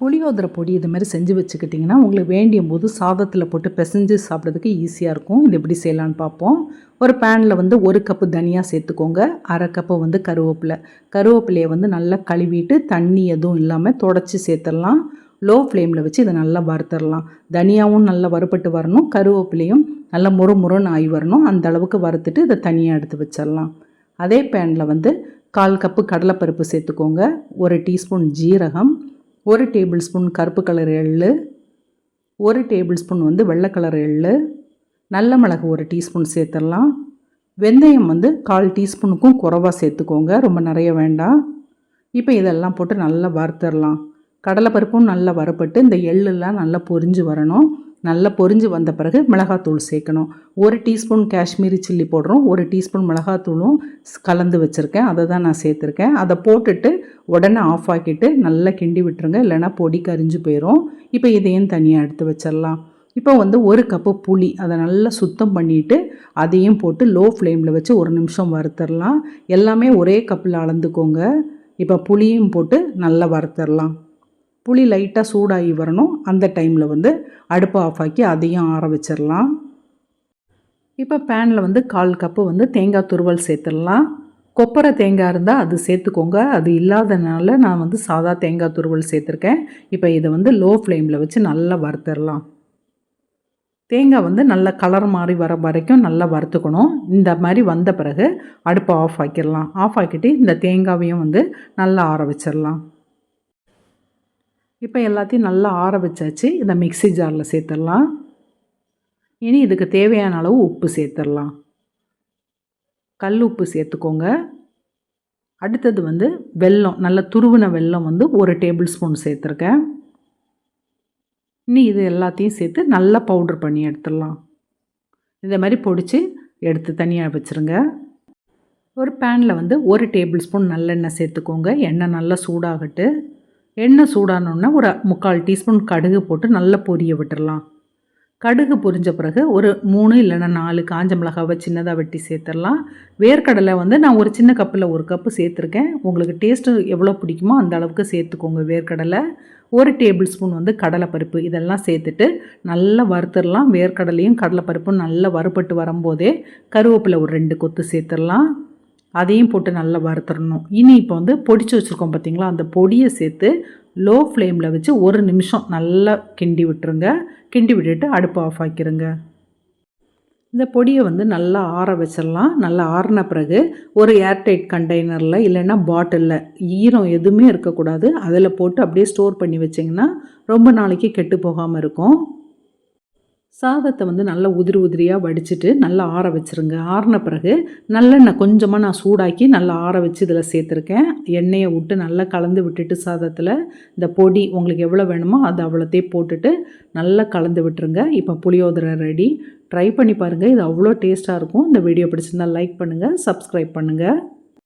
புளியோதரை பொடி இது மாதிரி செஞ்சு வச்சுக்கிட்டிங்கன்னா உங்களுக்கு வேண்டிய போது சாதத்தில் போட்டு பிசைஞ்சு சாப்பிட்றதுக்கு ஈஸியாக இருக்கும். இது எப்படி செய்யலான்னு பார்ப்போம். ஒரு பேனில் வந்து ஒரு கப்பு தனியாக சேர்த்துக்கோங்க. அரை கப்பு வந்து கருவேப்பிலை. கருவேப்பிலையை வந்து நல்லா கழுவிட்டு தண்ணி எதுவும் இல்லாமல் தொடச்சி சேர்த்துடலாம். லோ ஃப்ளேமில் வச்சு இதை நல்லா வறுத்துடலாம். தனியாகவும் நல்லா வறுபட்டு வரணும். கருவேப்பிலையும் நல்லா முறு முறுன்னு ஆகி வரணும். அந்த அளவுக்கு வறுத்துட்டு இதை தனியாக எடுத்து வச்சிடலாம். அதே பேனில் வந்து கால் கப்பு கடலைப்பருப்பு சேர்த்துக்கோங்க. ஒரு டீஸ்பூன் ஜீரகம். ஒரு டேபிள் ஸ்பூன் கருப்பு கலர் எள்ளு ஒரு டேபிள் ஸ்பூன் வந்து வெள்ளை கலர் எள்ளு நல்ல மிளகு ஒரு டீஸ்பூன் சேர்த்துடலாம். வெந்தயம் வந்து கால் டீஸ்பூனுக்கும் குறவாக சேர்த்துக்கோங்க ரொம்ப நிறைய வேண்டாம். இப்போ இதெல்லாம் போட்டு நல்லா வறுத்துடலாம். கடலைப்பருப்பும் நல்லா வறுப்பட்டு இந்த எள்ளெல்லாம் நல்லா பொரிஞ்சு வரணும். நல்லா பொரிஞ்சு வந்த பிறகு மிளகாத்தூள் சேர்க்கணும். ஒரு டீஸ்பூன் காஷ்மீரி சில்லி போடுறோம். ஒரு டீஸ்பூன் மிளகாத்தூளும் கலந்து வச்சுருக்கேன். அதை தான் நான் சேர்த்துருக்கேன். அதை போட்டுட்டு உடனே ஆஃப் ஆக்கிட்டு நல்லா கிண்டி விட்டுருங்க. இல்லைனா பொடி கரிஞ்சு போயிடும் இப்போ இதையும் தனியாக எடுத்து வச்சிடலாம் இப்போ வந்து ஒரு கப்பு புளி அதை நல்லா சுத்தம் பண்ணிவிட்டு அதையும் போட்டு லோ ஃப்ளேமில் வச்சு ஒரு நிமிஷம் வறுத்துடலாம் எல்லாமே ஒரே கப்பில் அளந்துக்கோங்க. இப்போ புளியும் போட்டு நல்லா வறுத்துடலாம் புளி லைட்டாக சூடாகி வரணும். அந்த டைமில் வந்து அடுப்பை ஆஃப் ஆக்கி அதையும் ஆற வச்சிடலாம். இப்போ பேனில் வந்து கால் கப்பு வந்து தேங்காய் துருவல் சேர்த்துடலாம். கொப்பரை தேங்காய் இருந்தால் அது சேர்த்துக்கோங்க. அது இல்லாதனால நான் வந்து சாதா தேங்காய் துருவல் சேர்த்துருக்கேன். இப்போ இதை வந்து லோ ஃப்ளேமில் வச்சு நல்லா வறுத்துடலாம். தேங்காய் வந்து நல்ல கலர் மாறி வர வரைக்கும் நல்லா வறுத்துக்கணும். இந்த மாதிரி வந்த பிறகு அடுப்பை ஆஃப் ஆக்கிடலாம். ஆஃப் ஆக்கிட்டு இந்த தேங்காவையும் வந்து நல்லா ஆற வச்சிடலாம். இப்போ எல்லாத்தையும் நல்லா ஆற வச்சாச்சு. இந்த மிக்சி ஜாரில் சேர்த்துடலாம் இனி இதுக்கு தேவையான அளவு உப்பு சேர்த்துடலாம் கல் உப்பு சேர்த்துக்கோங்க. அடுத்தது வந்து வெல்லம் நல்ல துருவின வெல்லம் வந்து ஒரு டேபிள் ஸ்பூன் சேர்த்துருக்கேன். இனி இது எல்லாத்தையும் சேர்த்து நல்லா பவுட்ரு பண்ணி எடுத்துடலாம் இந்த மாதிரி பொடிச்சு எடுத்து தனியாக வச்சுருங்க. ஒரு பேனில் வந்து ஒரு டேபிள் ஸ்பூன் நல்லெண்ணெய் சேர்த்துக்கோங்க. எண்ணெய் நல்லா சூடாகட்டு. எண்ணெய் சூடானோன்னா ஒரு முக்கால் டீஸ்பூன் கடுகு போட்டு நல்லா பொரிய விட்டுடலாம் கடுகு பொரிஞ்ச பிறகு ஒரு மூணு இல்லைன்னா நாலு காஞ்ச மிளகாவை சின்னதாக வெட்டி சேர்த்துடலாம். வேர்க்கடலை வந்து நான் ஒரு சின்ன கப்பில் ஒரு கப்பு சேர்த்துருக்கேன். உங்களுக்கு டேஸ்ட்டு எவ்வளோ பிடிக்குமோ அந்த அளவுக்கு சேர்த்துக்கோங்க வேர்க்கடலை. ஒரு டேபிள் ஸ்பூன் வந்து கடலைப்பருப்பு இதெல்லாம் சேர்த்துட்டு நல்லா வறுத்துடலாம். வேர்க்கடலையும் கடலைப்பருப்பும் நல்லா வறுபட்டு வரும்போதே கருவேப்பிலை ஒரு ரெண்டு கொத்து சேர்த்துடலாம். அதையும் போட்டு நல்லா வறுத்துடணும் இனி இப்போ வந்து பொடிச்சு வச்சுருக்கோம் பார்த்திங்களா அந்த பொடியை சேர்த்து லோ ஃப்ளேமில் வச்சு ஒரு நிமிஷம் நல்லா கிண்டி விட்டுருங்க. கிண்டி விட்டுட்டு அடுப்பு ஆஃப் ஆக்கிருங்க. இந்த பொடியை வந்து நல்லா ஆற வச்சிடலாம் நல்லா ஆறின பிறகு ஒரு ஏர்டைட் கண்டெய்னரில் இல்லைன்னா பாட்டிலில் ஈரம் எதுவுமே இருக்கக்கூடாது. அதில் போட்டு அப்படியே ஸ்டோர் பண்ணி வச்சிங்கன்னா ரொம்ப நாளைக்கு கெட்டு போகாமல் இருக்கும். சாதத்தை வந்து நல்லா உதிரி உதிரியாக வடிச்சிட்டு நல்லா ஆற வச்சுருங்க. ஆறின பிறகு நல்லெண்ணெய் கொஞ்சமாக நான் சூடாக்கி நல்லா ஆற வச்சு இதில் சேர்த்துருக்கேன். எண்ணெயை விட்டு நல்லா கலந்து விட்டுட்டு சாதத்தில் இந்த பொடி உங்களுக்கு எவ்வளோ வேணுமோ அது அவ்வளோத்தையும் போட்டுட்டு நல்லா கலந்து விட்டுருங்க. இப்போ புளியோதரை ரெடி. ட்ரை பண்ணி பாருங்கள் இது அவ்வளோ டேஸ்ட்டாக இருக்கும். இந்த வீடியோ பிடிச்சிருந்தால் லைக் பண்ணுங்கள் சப்ஸ்கிரைப் பண்ணுங்கள்